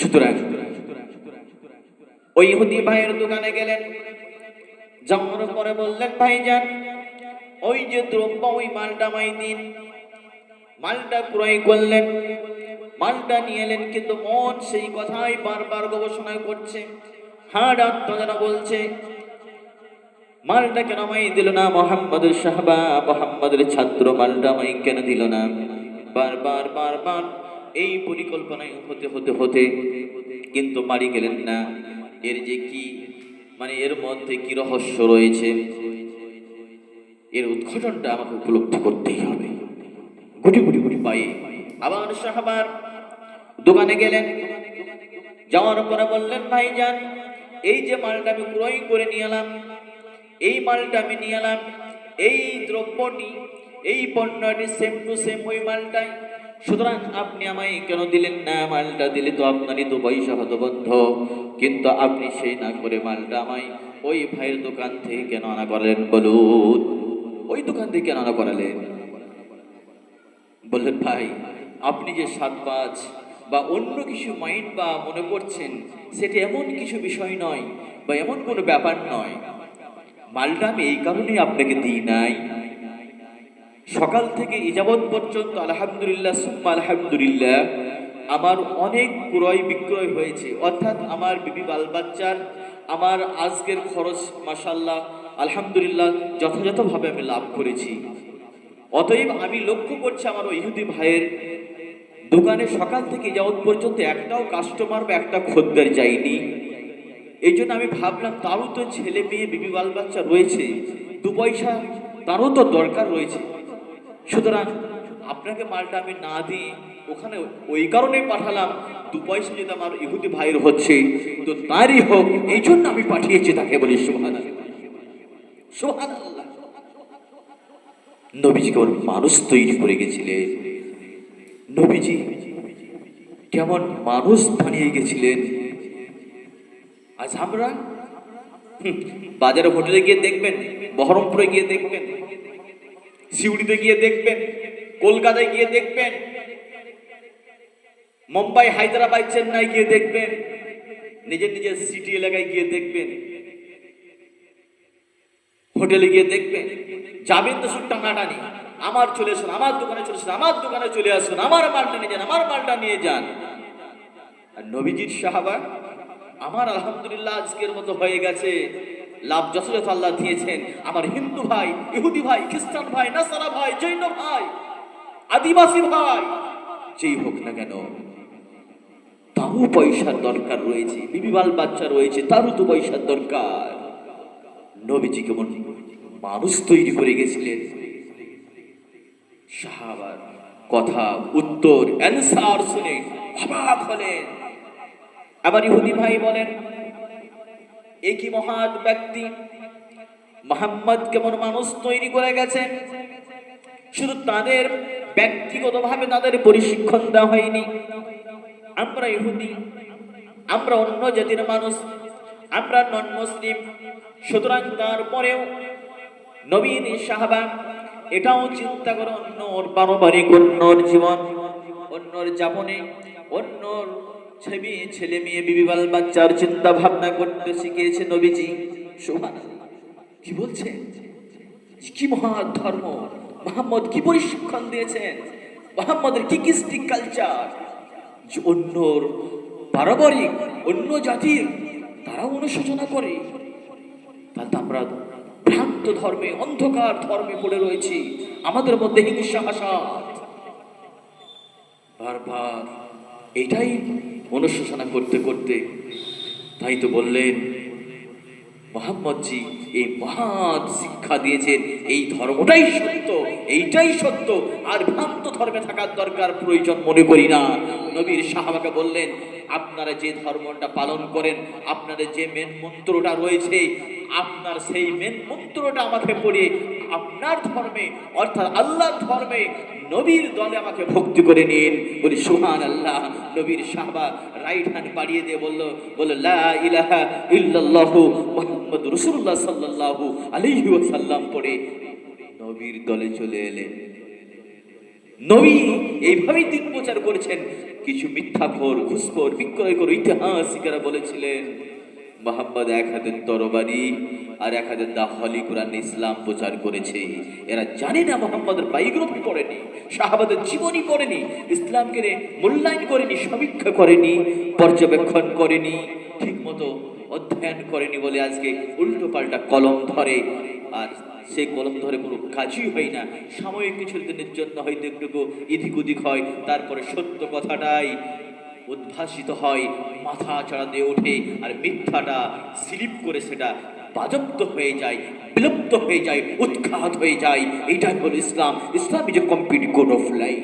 সুতরাং ওই ইহুদি ভাইয়ের দোকানে গেলেন। যাওয়ার পরে বললেন, ভাইজান, ওই যে দ্রব্য, ওই মালটা মাই দিন। মালটা ক্রয় করলেন। মালটা নিয়ে এলেন, কিন্তু মন সেই কথাই বারবার গবেষণা করছে। হাড় আত্মজানা বলছে, মালটা কেন আমায় দিল না, মোহাম্মদের সাহাবা মোহাম্মদের ছাত্র মালটা আমায় কেন দিল না? বারবার বারবার এই পরিকল্পনায় হতে হতে হতে কিন্তু মারি গেলেন না। এর যে কি মানে এর মধ্যে কি রহস্য রয়েছে, এর উদ্ঘাটনটা আমাকে উপলব্ধি করতেই হবে। গুটি গুটি গুটি পায়ে আবার সাহাবার দোকানে গেলেন। যাওয়ার পরে বললেন, ভাইজান, এই যে মালটা আমি ক্রয় করে নিয়ে এলাম, এই মালটা আমি নিয়ে এলাম, এই দ্রব্যটি, এই পণ্যটি সেম টু সেম ওই মালটাই সুতরাং আপনি আমায় কেন দিলেন না? মালটা দিলে তো আপনারই তো পয়সা হতো বন্ধ। কিন্তু আপনি সেই না করে মালটা আমায় ওই ভাইয়ের দোকান থেকে কেন আনা করালেন বলুন? ওই দোকান থেকে কেন আনা করালেন? বললেন, ভাই, আপনি যে সাতবাজ বা অন্য কিছু মাইন্ড বা মনে করছেন, সেটা এমন কিছু বিষয় নয় বা এমন কোনো ব্যাপার নয়। মালটা আমি এই কারণেই আপনাকে দিই নাই। সকাল থেকে ইজাবত পর্যন্ত আলহামদুলিল্লাহ, সুম্মা আলহামদুলিল্লাহ, আমার অনেক ক্রয় বিক্রয় হয়েছে। অর্থাৎ আমার বিবি বাল বাচ্চার আমার আজকের খরচ মাসাল্লাহ আলহামদুলিল্লাহ, যথাযথভাবে আমি লাভ করেছি। অতএব আমি লক্ষ্য করছি আমার ওই ইহুদি ভাইয়ের দোকানে সকাল থেকে যাওয়ার পর্যন্ত একটাও কাস্টমার বা একটা খদ্দের যায়নি। এই জন্য আমি ভাবলাম, তারও তো ছেলে মেয়ে, বিবি বাল বাচ্চা রয়েছে, দু পয়সা, তারও তো দরকার রয়েছে। সুতরাং আপনাকে মালটা আমি না দিই ওখানে ওই কারণেই পাঠালাম দু পয়সা যদি আমার ইহুদি ভাইয়ের হচ্ছে, তো তারই হোক, এই জন্য আমি পাঠিয়েছি তাকে বলি সোহান নবীজি কেমন মানুষ তৈরি করে গেছিলেন নবীজি, কেমন মানুষ বানিয়ে গেছিলেন? আজ আমরা বাজারে হোটেলে গিয়ে দেখবেন, বহরমপুরে গিয়ে দেখবেন সিউড়িতে গিয়ে দেখবেন, কলকাতায় গিয়ে দেখবেন, মুম্বাই, হায়দ্রাবাদ, চেন্নাই গিয়ে দেখবেন, নিজের নিজের সিটি এলাকায় গিয়ে দেখবেন, হোটেলে গিয়ে দেখবেন, যাবেন তো শুধু টাকাটানি আমার চলে আসুন, আমার দোকানে চলে আসুন, আমার দোকানে চলে আসুন, আমার মালটা নিয়ে যান, আমার মালটা নিয়ে যান। আর নবীজির সাহাবা আমার আলহামদুলিল্লাহ আজকের মতো হয়ে গেছে। লাভ যথাযথ আল্লাহ দিয়েছেন। আমার হিন্দু ভাই, ইহুদি ভাই, খ্রিস্টান ভাই, নাসারা ভাই, জৈন ভাই, আদিবাসী ভাই, যেই হোক না কেন, তারও পয়সার দরকার রয়েছে বিবিবাল বাচ্চা রয়েছে, তারও তো পয়সার দরকার। নবীজি কেমন মানুষ তৈরি করে গেছিলেন। সাহাবার কথা, উত্তর, অ্যান্সার শুনে অবাক হলেন। আবার ইহুদি ভাই বলেন একই মহান ব্যক্তি? মোহাম্মদ কেমন মানুষ তৈরি করে গেছেন শুধু তাদের ব্যক্তিগতভাবে তাদের পরিশিক্ষণ দেওয়া হয়নি। আমরা ইহুদি, আমরা অন্য জাতির মানুষ, আমরা নন মুসলিম সুতরাং তারপরেও নবীন সাহাবা এটাও চিন্তা করে, অন্যর পারমারিক অন্যর জীবন, অন্যর যাপনে, অন্যর ছেলে ছেলে মেয়ে বিবিবাল বাচ্চার চিন্তা ভাবনা করতে শিখিয়েছে নবীজি। সুবহান কি বলছে? কি মহা ধর্ম? মোহাম্মদ কি পরিশিক্ষণ দিয়েছেন মোহাম্মদের কি কিস্টিক কালচার যে অন্যর অন্য জাতির তারা অনুশোচনা করে। তাহলে তো আমরা ভ্রান্ত ধর্মে, অন্ধকার ধর্মে পড়ে রয়েছি। আমাদের মধ্যে হিংসা হাসাত বারবার এটাই অনুশোচনা করতে করতে তাই তো বললেন, মোহাম্মদজি, এই মহান শিক্ষা দিয়েছেন, এই ধর্মটাই সত্য, এইটাই সত্য। আর ভ্রান্ত ধর্মে থাকার দরকার প্রয়োজন মনে করি না। নবীর সাহাবাকে বললেন, আপনারা যে ধর্মটা পালন করেন, আপনাদের যে মেন মন্ত্রটা রয়েছে, আপনার সেই মেন মন্ত্রটা আমাকে পড়ে আপনার ধর্মে, অর্থাৎ আল্লাহর ধর্মে নবীর দলে আমাকে ভক্তি করে নিন। বলি সুহান আল্লাহ নবীর সাহাবা রাইট হ্যান্ড বাড়িয়ে দিয়ে বলল বলল, লা ইলাহা ইল্লাল্লাহু মুহাম্মদ রাসূলুল্লাহ সাল্লাল্লাহু আলাইহি ওয়াসাল্লাম পড়ে নবীর দলে চলে এলেন। নবী এইভাবেই দিন প্রচার করেছেন। কিছু মিথ্যাখোর, ঘুষখোর বিক্রয় করে ইতিহাসিকেরা বলেছিলেন মোহাম্মদ এক হাতের তরবারি আর এক হাতের দা হলি কোরআন ইসলাম প্রচার করেছে। এরা জানে না মোহাম্মদের বায়োগ্রাফি পড়েনি সাহাবাদের জীবনী পড়েনি, ইসলামকে মূল্যায়ন করেনি, সমীক্ষা করেনি, পর্যবেক্ষণ করেনি ঠিক মতো অধ্যয়ন করেনি বলে আজকে উল্টো পাল্টা কলম ধরে। আর সেই কলম ধরে কোনো কাজই হয় না। সাময়িক কিছু দিনের জন্য হয়তো একটুকু এদিক ওদিক হয়, তারপরে সত্য কথাটাই উদ্ভাসিত হয়, মাথা চাড়া দিয়ে ওঠে আর মিথ্যাটা স্লিপ করে সেটা বাজপ্ত হয়ে যায়, বিলুপ্ত হয়ে যায়, উৎখাত হয়ে যায়। এটাই হলো Islam. Islam is a complete code of life